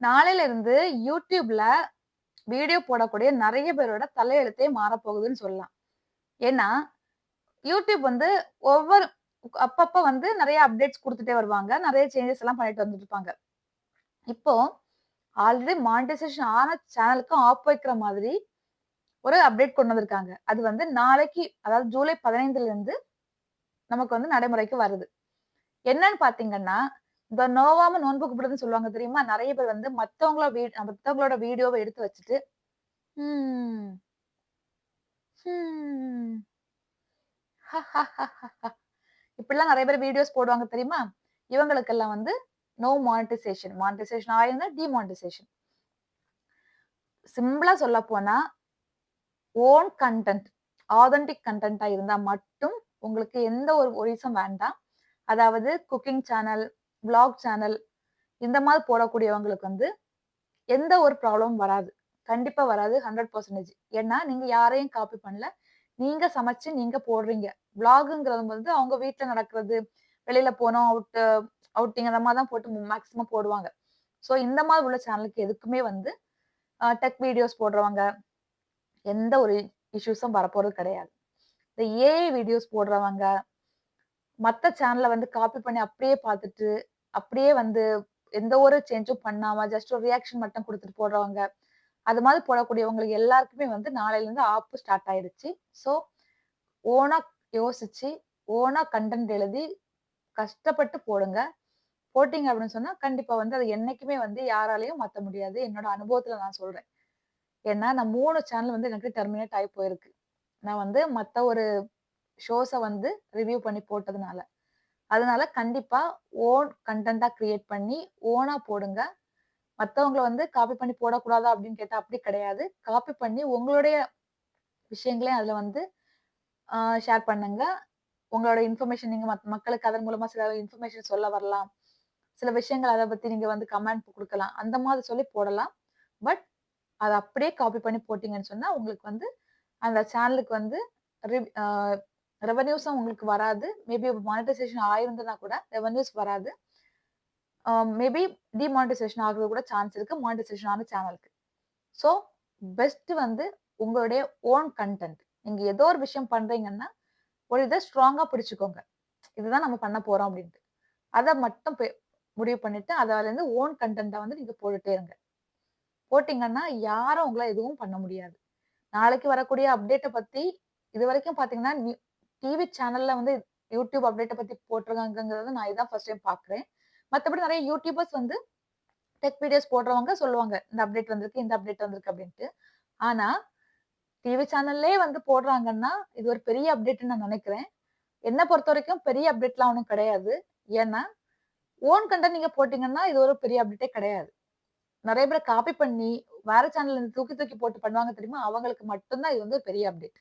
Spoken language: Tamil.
நாளையில இருந்து யூடியூப்ல வீடியோ போடக்கூடிய நிறைய பேரோட தலையெழுத்தே மாறப்போகுதுன்னு சொல்லலாம். ஏன்னா யூடியூப் வந்து ஒவ்வொரு அப்பப்ப வந்து நிறைய அப்டேட்ஸ் கொடுத்துட்டே வருவாங்க. நிறைய சேஞ்சஸ் எல்லாம் பண்ணிட்டு வந்துட்டு இருப்பாங்க. இப்போ ஆல்ரெடி மானிட்டைசேஷன் ஆன சேனலுக்கும் ஆப் வைக்கிற மாதிரி ஒரு அப்டேட் கொண்டு வந்திருக்காங்க. அது வந்து நாளைக்கு அதாவது ஜூலை பதினைந்துல இருந்து நமக்கு வந்து நடைமுறைக்கு வருது. என்னன்னு பாத்தீங்கன்னா இந்த நோவாம நோன்பு கூப்பிடுறதுன்னு சொல்லுவாங்க தெரியுமா? நிறைய பேர் வந்து மத்தவங்கள வீ மத்தவங்களோட வீடியோவை எடுத்து வச்சுட்டு "ஹம், ஹம், இப்படிலாம் நிறைய பேர் வீடியோஸ் போடுவாங்க தெரியுமா? இவங்களுக்கெல்லாம் வந்து நோ மானிட்டைசேஷன் மானிட்டைசேஷன் ஆயிருந்தா டிமானிட்டைசேஷன் சிம்பிளா சொல்ல போனா ஓன் கண்டென்ட் ஆதென்டிக் கண்டென்ட்டா இருந்தா மட்டும் உங்களுக்கு எந்த ஒரு ஒரிசம் வேண்டாம். அதாவது குக்கிங் சேனல் பிளாக் சேனல் இந்த மாதிரி போடக்கூடியவங்களுக்கு வந்து எந்த ஒரு ப்ராப்ளமும் வராது. கண்டிப்பா வராது ஹண்ட்ரட் பர்சன்டேஜ் ஏன்னா நீங்க யாரையும் காப்பி பண்ணல. நீங்க சமைச்சு நீங்க போடுறீங்க. பிளாகுங்கிறது வந்து அவங்க வீட்டுல நடக்கிறது வெளியில போனோம் அவுட் அவுட்டிங் அந்த மாதிரி தான் போட்டு மேக்ஸிமம் போடுவாங்க. ஸோ இந்த மாதிரி உள்ள சேனலுக்கு எதுக்குமே வந்து டெக் வீடியோஸ் போடுறவங்க எந்த ஒரு இஷ்யூஸும் வரப்போறது கிடையாது. இந்த ஏஐ வீடியோஸ் போடுறவங்க மற்ற சேனலை வந்து காப்பி பண்ணி அப்படியே பார்த்துட்டு அப்படியே வந்து எந்த ஒரு சேஞ்சும் பண்ணாம ஜஸ்ட் ஒரு ரியாக்ஷன் மட்டும் கொடுத்துட்டு போடுறவங்க. அது மாதிரி போடக்கூடியவங்களுக்கு எல்லாருக்குமே வந்து நாளையில இருந்து ஸ்டார்ட் ஆயிடுச்சு. ஸோ ஓனா யோசிச்சு ஓனா கண்டென்ட் எழுதி கஷ்டப்பட்டு போடுங்க. போட்டிங்க அப்படின்னு சொன்னா கண்டிப்பா வந்து அது என்னைக்குமே வந்து யாராலையும் மாற்ற முடியாது. என்னோட அனுபவத்துல நான் சொல்றேன். ஏன்னா நான் மூணு சேனல் வந்து எனக்கு டெர்மினேட் ஆகி போயிருக்கு. நான் வந்து மற்ற ஒரு ஷோஸை வந்து ரிவ்யூ பண்ணி போட்டதுனால. அதனால கண்டிப்பா ஓன் கண்டென்ட்டா கிரியேட் பண்ணி ஓனா போடுங்க. மத்தவங்கள வந்து காப்பி பண்ணி போடக்கூடாதா அப்படின்னு கேட்டா அப்படி கிடையாது. காப்பி பண்ணி உங்களுடைய விஷயங்களையும் அதுல வந்து ஷேர் பண்ணுங்க. உங்களோட இன்ஃபர்மேஷன் நீங்க மத்த மக்களுக்கு அதன் மூலமா சில இன்ஃபர்மேஷன் சொல்ல வரலாம். சில விஷயங்கள் அதை பத்தி நீங்க வந்து கமெண்ட் கொடுக்கலாம். அந்த மாதிரி சொல்லி போடலாம். பட் அதை அப்படியே காப்பி பண்ணி போட்டீங்கன்னு சொன்னா உங்களுக்கு வந்து அந்த சேனலுக்கு வந்து ரெவன்யூஸும் உங்களுக்கு வராது. மேபி மானிட்டைசேஷன் ஆயிருந்தனா கூட ரெவன்யூஸ் வராது. மேபி டிமானிட்டைசேஷன் ஆகுறது கூட சான்ஸ் இருக்கு. மானிட்டைசேஷன் ஆன சேனலுக்கு ஸோ பெஸ்ட் வந்து உங்களுடைய ஓன் கண்டென்ட் நீங்க ஏதோ ஒரு விஷயம் பண்றீங்கன்னா ஒரு இதை ஸ்ட்ராங்கா பிடிச்சுக்கோங்க. இதுதான் நம்ம பண்ண போறோம் அப்படின்ட்டு. அதை மட்டும் முடிவு பண்ணிட்டு அதில் இருந்து ஓன் கண்டென்ட்டை வந்து நீங்க போட்டுட்டே இருங்க. போட்டிங்கன்னா யாரும் உங்களை எதுவும் பண்ண முடியாது. நாளைக்கு வரக்கூடிய அப்டேட்டை பத்தி இது வரைக்கும் பாத்தீங்கன்னா டிவி சேனல்ல வந்து யூடியூப் அப்டேட்டை பத்தி போட்டிருக்காங்கிறத நான் இதான் ஃபர்ஸ்ட் டைம் பாக்குறேன். மற்றபடி நிறைய யூடியூபர்ஸ் வந்து டெக் வீடியோஸ் போடுறவங்க சொல்லுவாங்க இந்த அப்டேட் வந்திருக்கு இந்த அப்டேட் வந்திருக்கு அப்படின்ட்டு. ஆனா டிவி சேனல்லே வந்து போடுறாங்கன்னா இது ஒரு பெரிய அப்டேட்னு நான் நினைக்கிறேன். என்னை பொறுத்த வரைக்கும் பெரிய அப்டேட்லாம் ஒன்றும் கிடையாது. ஏன்னா ஓன் கண்டென்ட் நீங்க போட்டீங்கன்னா இது ஒரு பெரிய அப்டேட்டே கிடையாது. நிறைய பேர் காப்பி பண்ணி வேற சேனல் இருந்து தூக்கி தூக்கி போட்டு பண்ணுவாங்க தெரியுமா? அவங்களுக்கு மட்டும்தான் இது வந்து பெரிய அப்டேட்